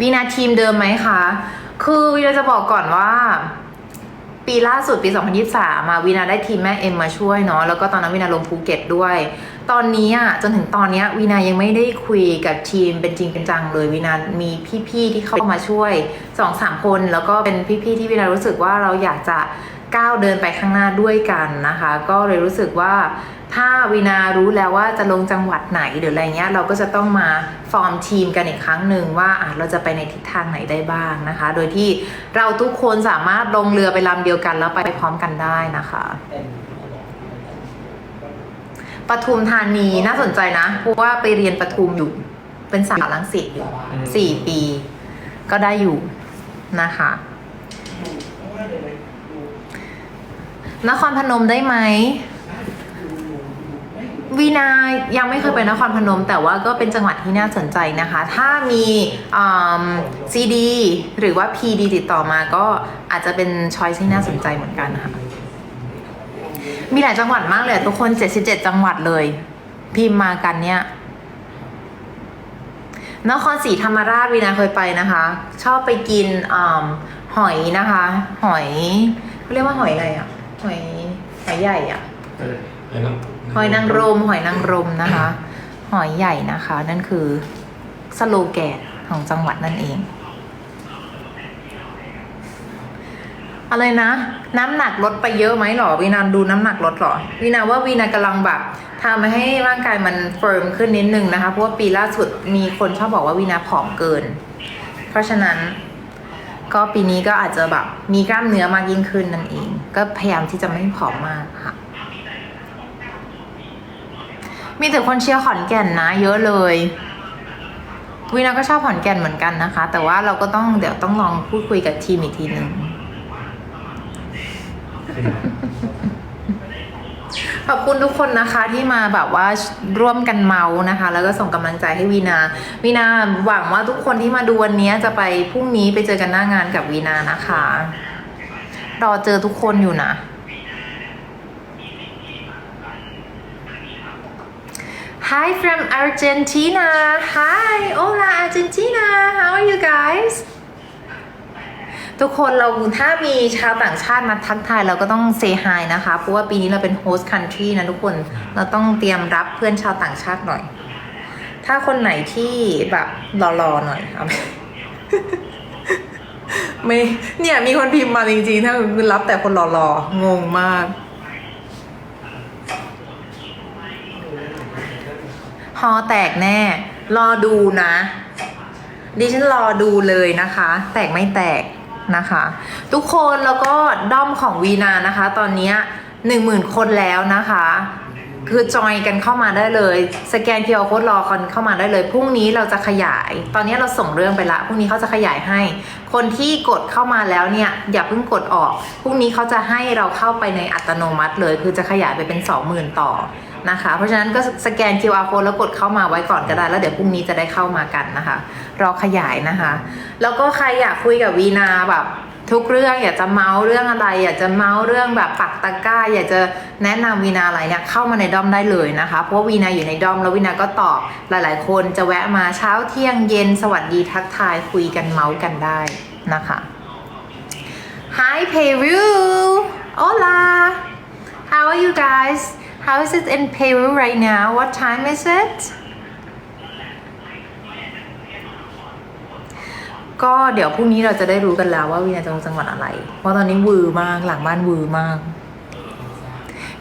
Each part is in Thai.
วีนาทีมเดิมไหมคะ คือวีนาจะบอกก่อนว่า ปีล่าสุดปี 2023มาวีนาได้ทีมแม่เอ็มมาช่วยเนาะแล้วก็ตอนนั้นวีนาลงภูเก็ตด้วย ตอนนี้อะจนถึงตอนนี้วีนายังไม่ได้คุยกับทีมเป็นจริงเป็นจังเลยวีนามีพี่ๆที่เข้ามาช่วยสองสามคน แล้วก็เป็นพี่ๆที่วีนารู้สึกว่าเราอยากจะ ก้าวเดินไปข้างหน้าด้วยกันนะคะ ก็เลยรู้สึกว่าถ้าวีนารู้แล้วว่าจะลงจังหวัดไหนหรืออะไรเงี้ยเราก็จะต้องมาฟอร์มทีมกันอีกครั้งหนึ่งว่าเราจะไปในทิศทางไหนได้บ้างนะคะ โดยที่เราทุกคนสามารถลงเรือไปลำเดียวกันแล้วไปพร้อมกันได้นะคะปทุมธานีน่าสนใจนะเพราะว่าไปเรียนปทุมอยู่เป็นสาวลังสิตอยู่สี่ปี ก็ได้อยู่นะคะ นครพนมได้ไหมวีนายังไม่เคยไปนครพนม แต่ว่าก็เป็นจังหวัดที่น่าสนใจนะคะ ถ้ามีซีดีหรือว่า PD ติดต่อมาก็อาจจะเป็นช้อยที่น่าสนใจเหมือนกันค่ะ มีหลายจังหวัดมากเลยทุกคน 77 จังหวัดเลย พิมพ์มากันเนี่ยนครศรีธรรมราชวีนาเคยไปนะคะ ชอบไปกินอหอยนะคะ หอยเขาเรียกว่าหอยอะไรอะ หอยหอยใหญ่อะหอยนางรมหอยนางรมนะคะ หอยใหญ่นะคะ นั่นคือสโลแกนของจังหวัดนั่นเอง อะไรนะ น้ำหนักลดไปเยอะไหมหรอวีนาดูน้ำหนักลดหรอวีนาว่าวีนากำลังแบบทำให้ร่างกายมันเฟิร์มขึ้นนิดนึงนะคะ เพราะว่าปีล่าสุดมีคนชอบบอกว่าวีนาผอมเกิน เพราะฉะนั้น ก็ปีนี้ก็อาจจะแบบมีกล้ามเนื้อมากยิ่งขึ้นนั่นเอง ก็พยายามที่จะไม่ผอมมากค่ะ มีแต่คนเชียร์ขอนแก่นนะ เยอะเลยวีนาก็ชอบขอนแก่นเหมือนกันนะคะ แต่ว่าเราก็ต้องเดี๋ยวต้องลองพูดคุยกับทีมอีกทีหนึ่ง อบคุณทุกคนนะคะที่มาแบบว่าร่วมกันเมาส์นะคะ แล้วก็ส่งกำลังใจให้วีนาวีนาหวังว่าทุกคนที่มาดูวันนี้จะไปพรุ่งนี้ไปเจอกันหน้างานกับวีนานะคะรอเจอทุกคนอยู่นะ Hi from Argentina. Hi, hola Argentina. How are you guys? ทุกคนเราถ้ามีชาวต่างชาติมาทักทายเราก็ต้องเซ y hi นะคะ เพราะว่าปีนี้เราเป็น host country นะทุกคน เราต้องเตรียมรับเพื่อนชาวต่างชาติหน่อย ถ้าคนไหนที่แบบรอๆหน่อยเอาไม่เนี่ยมีคนพิมพ์มาจริงๆ ถ้าคือรับแต่คนรอๆงงมาก ฮอแตกแน่ รอดูนะ ดิฉันรอดูเลยนะคะ แตกไม่แตก นะคะ ทุกคนแล้วก็ด้อมของวีนานะคะ ตอนนี้หนึ่งหมื่นคนแล้วนะคะ คือจอยกันเข้ามาได้เลย สแกนเคียร์โค้ดรอกันเข้ามาได้เลยพรุ่งนี้เราจะขยาย ตอนนี้เราส่งเรื่องไปละพรุ่งนี้เขาจะขยายให้ คนที่กดเข้ามาแล้วเนี่ย อย่าเพิ่งกดออกพรุ่งนี้เขาจะให้เราเข้าไปในอัตโนมัติเลย คือจะขยายไปเป็น 20,000 ต่อ นะคะ เพราะฉะนั้นก็สแกน QR code แล้วกดเข้ามาไว้ก่อนก็ได้ แล้วเดี๋ยวพรุ่งนี้จะได้เข้ามากันนะคะ รอขยายนะคะ แล้วก็ใครอยากคุยกับวีนาแบบทุกเรื่องอยากจะเมาส์เรื่องอะไร อยากจะเมาส์เรื่องแบบปักตะก้า อยากจะแนะนำวีนาอะไรเนี่ยเข้ามาในด้อมได้เลยนะคะ เพราะวีนาอยู่ในด้อมแล้ววีนาก็ตอบหลาย ๆ คนจะแวะมาเช้าเที่ยงเย็นสวัสดีทักทายคุยกันเมาส์กันได้นะคะ Hi Peru Hola How are you guys How is it in Peru right now What time is it ก็เดี๋ยวพรุ่งนี้เราจะได้รู้กันแล้วว่าวีนาจะลงจังหวัดอะไร เพราะตอนนี้วือมากหลังบ้านวือมาก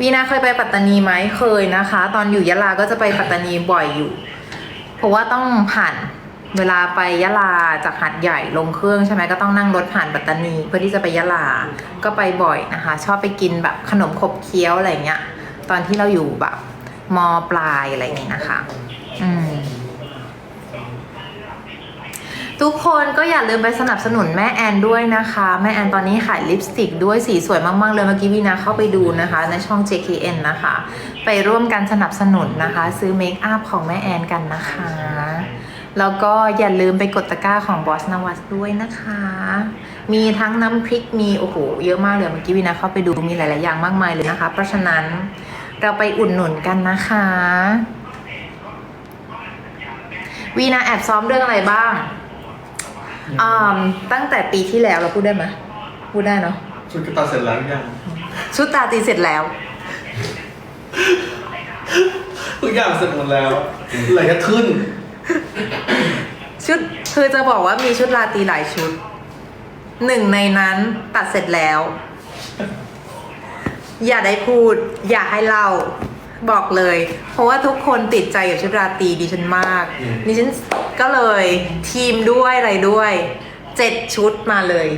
วีนาเคยไปปัตตานีไหมเคยนะคะ ตอนอยู่ยะลาก็จะไปปัตตานีบ่อยอยู่ เพราะว่าต้องผ่านเวลาไปยะลาจากหัดใหญ่ลงเครื่องใช่ไหมก็ต้องนั่งรถผ่านปัตตานี เพื่อที่จะไปยะลาก็ไปบ่อยนะคะ ชอบไปกินแบบขนมขบเคี้ยวอะไรเงี้ย ตอนที่เราอยู่แบบมปลายอะไรอย่างเงี้นะคะ อืมทุกคนก็อย่าลืมไปสนับสนุนแม่แอนด้วยนะคะ แม่แอนตอนนี้ขายลิปสติกด้วยสีสวยมาก ๆ เลยเมื่อกี้วีนาเข้าไปดูนะคะ ในช่อง JKN นะคะ ไปร่วมกันสนับสนุนนะคะ ซื้อเมคอัพของแม่แอนกันนะคะ แล้วก็อย่าลืมไปกดตะกร้าของบอสนวัสด้วยนะคะ มีทั้งน้ำพริกมีโอ้โหเยอะมากเลยเมื่อกี้วีนาเข้าไปดูมีหลาย ๆ อย่างมากมายเลยนะคะ เพราะฉะนั้น เราไปอุ่นหนุนกันนะคะ วีนาแอบซ้อมเรื่องอะไรบ้างอ่าตั้งแต่ปีที่แล้วเราพูดได้ไหมพูดได้เนาะชุดกระตาเสร็จแล้วหรือยังชุดตาตีเสร็จแล้วทุกอย่างเสร็จหมดแล้วเหลือแค่ขึ้น ชุดคือจะบอกว่ามีชุดราตรีหลายชุด หนึ่งในนั้นตัดเสร็จแล้ว อย่าได้พูด อย่าให้เล่าบอกเลย เพราะว่าทุกคนติดใจกับชุดราตรีดิฉันมาก อืม ดิฉันก็เลยทีมด้วยอะไรด้วยเจ็ดชุดมาเลย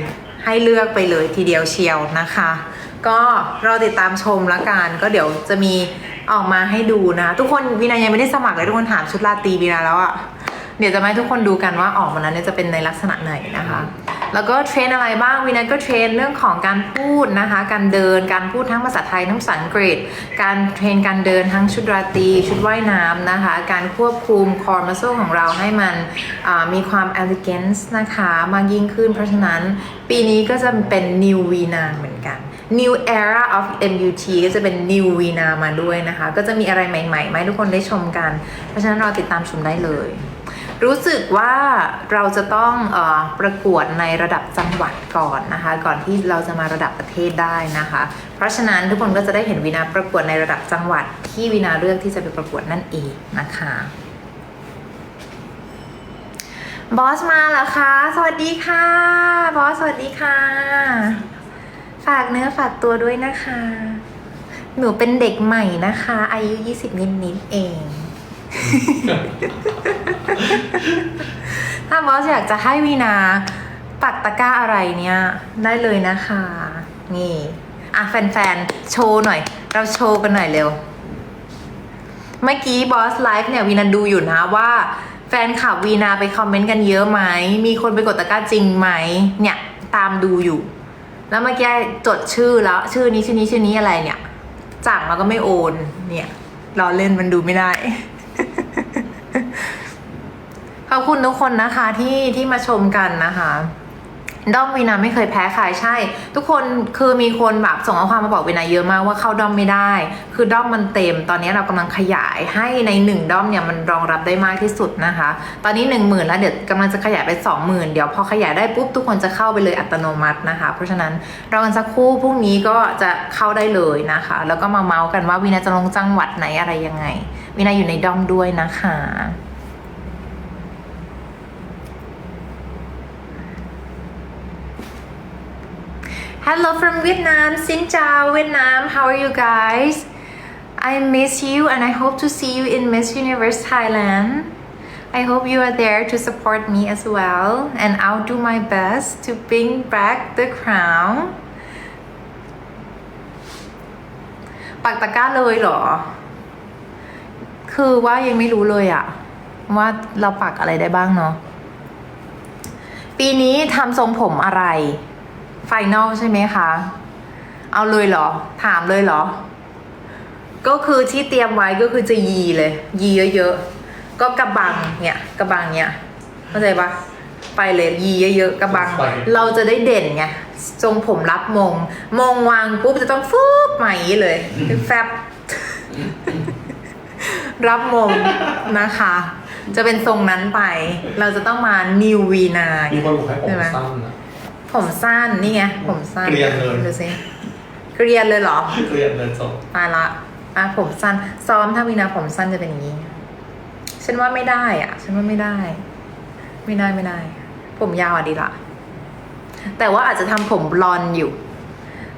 ให้เลือกไปเลยทีเดียวเชียวนะคะ ก็เราติดตามชมละกันก็เดี๋ยวจะมีออกมาให้ดูนะ ทุกคนวีนายังไม่ได้สมัครเลยทุกคนถามชุดราตรีวีนาแล้วอะ เดี๋ยวจะมาให้ทุกคนดูกันว่าออกมานั้นเนี่จะเป็นในลักษณะไหนนะคะ แล้วก็เทรนอะไรบ้างวีนาก็เทรนเรื่องของการพูดนะคะ การเดินการพูดทั้งภาษาไทยทั้งภาษาอังกฤษ การเทรนการเดินทั้งชุดราตรีชุดว่ายน้ำนะคะ การควบคุมคอร์มัสโซของเราให้มันมีความ elegance นะคะมากยิ่งขึ้น เพราะฉะนั้นปีนี้ก็จะเป็น new Vina เหมือนกัน new era of MUT ก็จะเป็น new Vina มาด้วยนะคะ ก็จะมีอะไรใหม่ๆมาให้ทุกคนได้ชมกัน เพราะฉะนั้นรอติดตามชมได้เลย รู้สึกว่าเราจะต้องอประกวดในระดับจังหวัดก่อนนะคะ ก่อนที่เราจะมาระดับประเทศได้นะคะ เพราะฉะนั้นทุกคนก็จะได้เห็นวีนาประกวดในระดับจังหวัดที่วีนาเลือกที่จะไปประกวดนั่นเองนะคะบอสมาแล้วคะสวัสดีค่ะ บอส สวัสดีค่ะ ฝากเนื้อฝากตัวด้วยนะคะ หนูเป็นเด็กใหม่นะคะ อายุ 20 นิดๆเอง ถ้าบอสอยากจะให้วีนาปักตะกร้าอะไรเนี่ย ได้เลยนะคะ นี่อะแฟนๆ โชว์หน่อย เราโชว์กันหน่อยเร็ว เมื่อกี้บอสไลฟ์เนี่ยวีนาดูอยู่นะว่า แฟนคลับวีนาไปคอมเมนต์กันเยอะไหม มีคนไปกดตะกร้าจริงไหม เนี่ย ตามดูอยู่ แล้วเมื่อกี้จดชื่อแล้ว ชื่อนี้ชื่อนี้ชื่อนี้อะไรเนี่ยจ่างแล้วก็ไม่โอน เนี่ยรอเล่นมันดูไม่ได้ ขอบคุณทุกคนนะคะที่ที่มาชมกันนะคะด้อมวีนาไม่เคยแพ้ใครใช่ ทุกคนคือมีคนแบบส่งข้อความมาบอกวีนาเยอะมากว่าเข้าด้อมไม่ได้ คือด้อมมันเต็ม ตอนนี้เรากำลังขยายให้ในหนึ่งด้อมเนี่ยมันรองรับได้มากที่สุดนะคะ ตอนนี้หนึ่งหมื่นแล้วเดี๋ยวกำลังจะขยายไปสองหมื่นเดี๋ยวพอขยายได้ปุ๊บทุกคนจะเข้าไปเลยอัตโนมัตินะคะ เพราะฉะนั้นรอกันสักครู่พรุ่งนี้ก็จะเข้าได้เลยนะคะ แล้วก็มาเมาส์กันว่าวีนาจะลงจังหวัดไหนอะไรยังไงวีนาอยู่ในด้อมด้วยนะคะ Hello from Vietnam. Xin chào Vietnam. How are you guys? I miss you and I hope to see you in Miss Universe Thailand. I hope you are there to support me as well and I'll do my best to bring back the crown. ปักตะก้าเลยเหรอ คือว่ายังไม่รู้เลยอะว่าเราปักอะไรได้บ้างเนาะ ปีนี้ทำทรงผมอะไร ไฟนอลใช่ไหมคะ เอาเลยเหรอ ถามเลยเหรอ ก็คือที่เตรียมไว้ก็คือจะยีเลย ยีเยอะๆ ก็กระบังเนี่ยกระบังเนี่ยเข้าใจปะไปเลยยีเยอะๆกระบังไปเราจะได้เด่นไงทรงผมรับมง มงวางปุ๊บจะต้องฟูบใหม่เลยแฟบรับมงนะคะ จะเป็นทรงนั้นไป เราจะต้องมานิววีนามีคนบอกให้ผมใช่ไหมสั้นนะ ผมสั้นนี่ไงผมสั้นเกรียนเลย ดูสิเกรียนเลยเหรอเรียนเดินส่งตายละอะผมสั้น ซ้อมถ้าวีนาผมสั้นจะเป็นอย่างนี้ ฉันว่าไม่ได้อะ ฉันว่าไม่ได้ ไม่ได้ไม่ได้ ผมยาวอะดีละ แต่ว่าอาจจะทำผมบลอนด์อยู่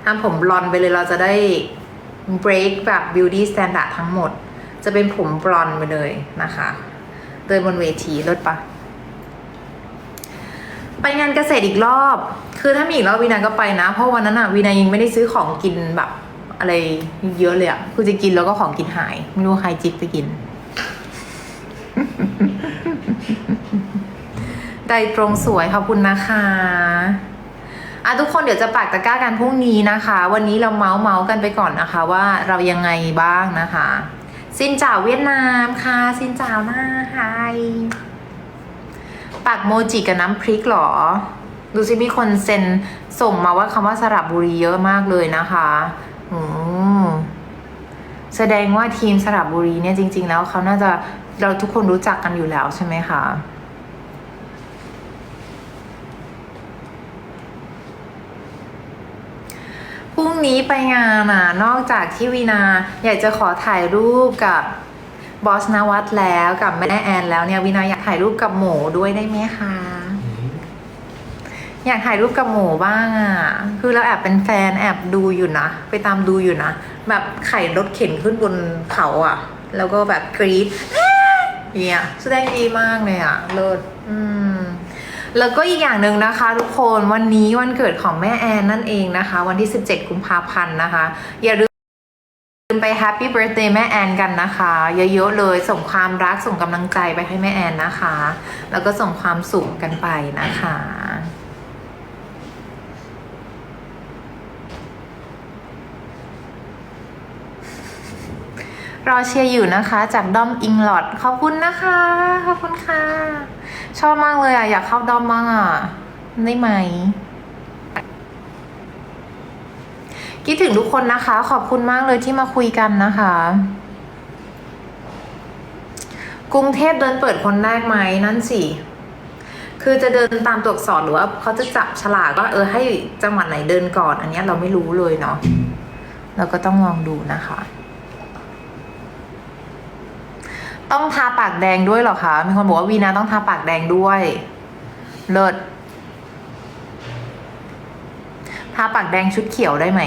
ทำผมบลอนด์ไปเลยเราจะได้ break แบบ beauty standard ทั้งหมด จะเป็นผมบลอนด์ไปเลยนะคะ เดินบนเวทีเลิศปะ ไปงานเกษตรอีกรอบ คือถ้ามีอีกรอบวีนาก็ไปนะ เพราะวันนั้นอะวีนายังไม่ได้ซื้อของกินแบบ อะไรเยอะเลยอะคือจะกินแล้วก็ของกินหาย ไม่รู้ใครจิกไปกิน ไดตรงสวยขอบคุณนะคะอะทุกคนเดี๋ยวจะปักตะกร้ากันพรุ่งนี้นะคะ วันนี้เราเมาส์เมาส์กันไปก่อนนะคะ ว่าเรายังไงบ้างนะคะ สินจ่าวเวียดนามค่ะ สินจ่าวหน้าไฮ ปักโมจิกับน้ำพริกหรอ ดูสิมีคนเซ็นส่งมาว่าคำว่าสระบบุรีเยอะมากเลยนะคะอแสดงว่าทีมสระบบุรีเนี่ยจริง ๆ แล้วเขาน่าจะเราทุกคนรู้จักกันอยู่แล้วใช่ไหมคะพรุ่งนี้ไปงานอะ นอกจากที่วีนาอยากจะขอถ่ายรูปกับ บอสนวัตแล้วกับแม่แอนแล้วเนี่ยวีนาอยากถ่ายรูปกับหมูด้วยได้ไหมคะ อยากถ่ายรูปกับหมูบ้างอะ คือเราแอบเป็นแฟนแอบดูอยู่นะ ไปตามดูอยู่นะ แบบไข่รถเข็นขึ้นบนเขาอะ แล้วก็แบบกรี๊ดเนี่ยแสดงดีมากเลยอะเลิศอืมแล้วก็อีกอย่างหนึ่งนะคะ ทุกคนวันนี้วันเกิดของแม่แอนนั่นเองนะคะ วันที่ 17 กุมภาพันธ์นะคะ อย่าลืม ไปแฮปปี้เบิร์ a เดย์แม่แอนกันนะคะ เยอะๆเลยส่งความรักส่งกำลังใจไปให้แม่แอนนะคะ แล้วก็ส่งความสุขกันไปนะคะรอเชียร์อยู่นะคะจากดอมอิงลอดขอบคุณนะคะ ขอบคุณค่ะ ชอบมากเลยอะ อยากเข้าดอมมากอะ ได้ไหม คิดถึงทุกคนนะคะ ขอบคุณมากเลยที่มาคุยกันนะคะ กรุงเทพเดินเปิดคนแรกไหมนั่นสิคือจะเดินตามตัวอักษรหรือว่าเขาจะจับฉลากว่าเออให้จังหวัดไหนเดินก่อน อันนี้เราไม่รู้เลยเนาะเราก็ต้องลองดูนะคะ ต้องทาปากแดงด้วยเหรอคะ มีคนบอกว่าวีนาต้องทาปากแดงด้วย เลิศทาปากแดงชุดเขียวได้ไหม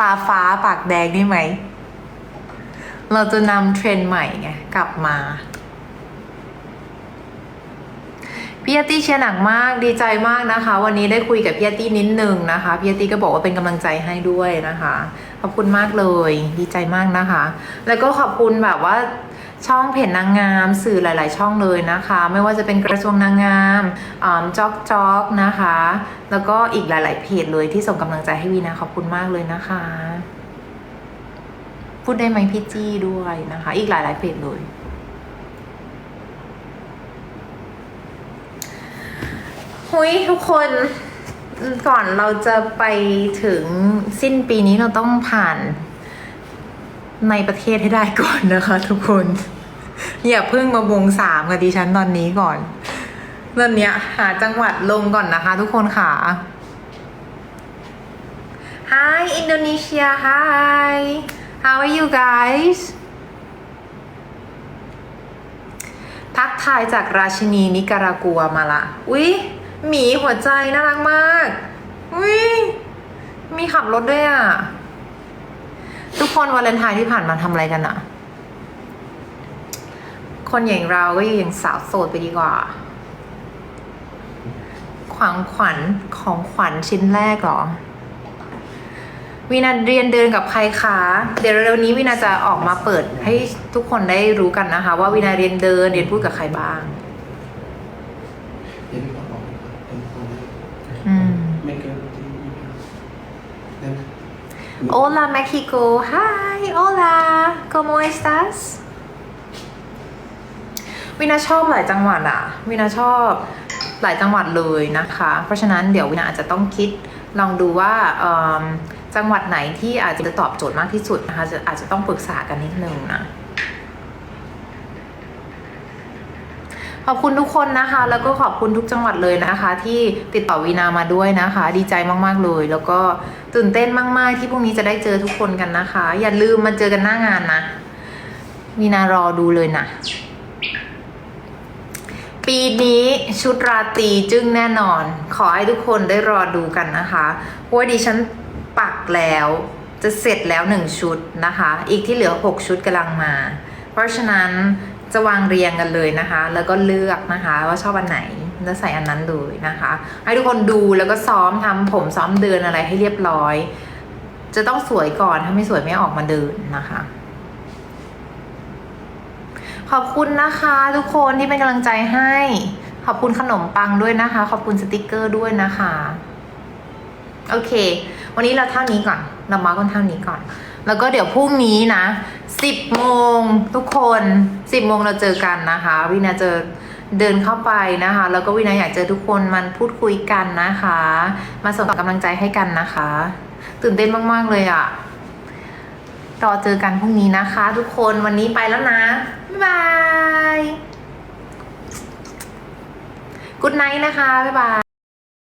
ตาฟ้าปากแดงได้ไหม เราจะนำเทรนด์ใหม่ไงกลับมาพี่อาร์ตี้เชียร์หนักมากดีใจมากนะคะ วันนี้ได้คุยกับพี่อาร์ตี้นิดนึงนะคะพี่อาร์ตี้ก็บอกว่าเป็นกำลังใจให้ด้วยนะคะ ขอบคุณมากเลย ดีใจมากนะคะ แล้วก็ขอบคุณแบบว่า ช่องเพจนางงามสื่อหลาย ๆ ช่องเลยนะคะ ไม่ว่าจะเป็นกระทรวงนางงามจ็อกจ็อกนะคะ แล้วก็อีกหลาย ๆ เพจเลยที่ส่งกำลังใจให้วีนะขอบคุณมากเลยนะคะ พูดได้ไหมพี่จี้ด้วยนะคะ อีกหลาย ๆ เพจเลยหุยทุกคนก่อนเราจะไปถึงสิ้นปีนี้เราต้องผ่าน ในประเทศให้ได้ก่อนนะคะ ทุกคน อย่าเพิ่งมาวงสามกับดิฉันตอนนี้ก่อนเรื่องเนี้ยหาจังหวัดลงก่อนนะคะ ทุกคนค่ะ Hi Indonesia Hi How are you guys ทักทายจากราชินีนิการากัวมาละอุ๊ยหมีหัวใจน่ารักมาก อุ๊ยมีขับรถด้วยอะ ทุกคนวาเลนไทน์ที่ผ่านมาทำอะไรกันอะคนอย่างเราก็อยู่อย่างสาวโสดไปดีกว่า ขวังขวัญของขวัญชิ้นแรกหรอ วินาเรียนเดินกับใครคะ เดี๋ยวเร็วนี้วินาจะออกมาเปิดให้ทุกคนได้รู้กันนะคะ ว่าวินาเรียนเดินเรียนพูดกับใครบ้าง เดี๋ยวพี่ขอบอกเป็นคน อืม ไม่เกินที่ยี่สิบได้ไหม Hola México Hi Hola ¿Cómo estás วินาชอบหลายจังหวัดอะวินาชอบหลายจังหวัดเลยนะคะ เพราะฉะนั้นเดี๋ยววินาอาจจะต้องคิดลองดูว่าจังหวัดไหนที่อาจจะตอบโจทย์มากที่สุดนะคะอาจจะต้องปรึกษากันนิดนึงนะ ขอบคุณทุกคนนะคะ แล้วก็ขอบคุณทุกจังหวัดเลยนะคะ ที่ติดต่อวีนามาด้วยนะคะ ดีใจมากๆเลย แล้วก็ตื่นเต้นมาก ๆ ที่พรุ่งนี้จะได้เจอทุกคนกันนะคะ อย่าลืมมาเจอกันหน้างานนะวีนารอดูเลยนะปีนี้ชุดราตรีจึ้งแน่นอน ขอให้ทุกคนได้รอดูกันนะคะเพราะว่าดิฉันปักแล้วจะเสร็จแล้วหนึ่งชุดนะคะ อีกที่เหลือหกชุดกำลังมา เพราะฉะนั้น จะวางเรียงกันเลยนะคะ แล้วก็เลือกนะคะว่าชอบอันไหนแล้วใส่อันนั้นเลยนะคะ ให้ทุกคนดูแล้วก็ซ้อมทำผมซ้อมเดินอะไรให้เรียบร้อย จะต้องสวยก่อนถ้าไม่สวยไม่ออกมาเดินนะคะ ขอบคุณนะคะ ทุกคนที่เป็นกำลังใจให้ ขอบคุณขนมปังด้วยนะคะ ขอบคุณสติกเกอร์ด้วยนะคะโอเค วันนี้เราเท่านี้ก่อน เรามากันเท่านี้ก่อน แล้วก็เดี๋ยวพรุ่งนี้นะ 10โมงทุกคน10โมงเราเจอกันนะคะ วินาจะเดินเข้าไปนะคะ แล้วก็วินาอยากเจอทุกคนมันพูดคุยกันนะคะ มาส่งกำลังใจให้กันนะคะ ตื่นเต้นมาก ๆ เลยอะ่ะรอเจอกันพรุ่งนี้นะคะ ทุกคนวันนี้ไปแล้วนะ บ๊ายบาย กุดไนท์นะคะ บ๊ายบาย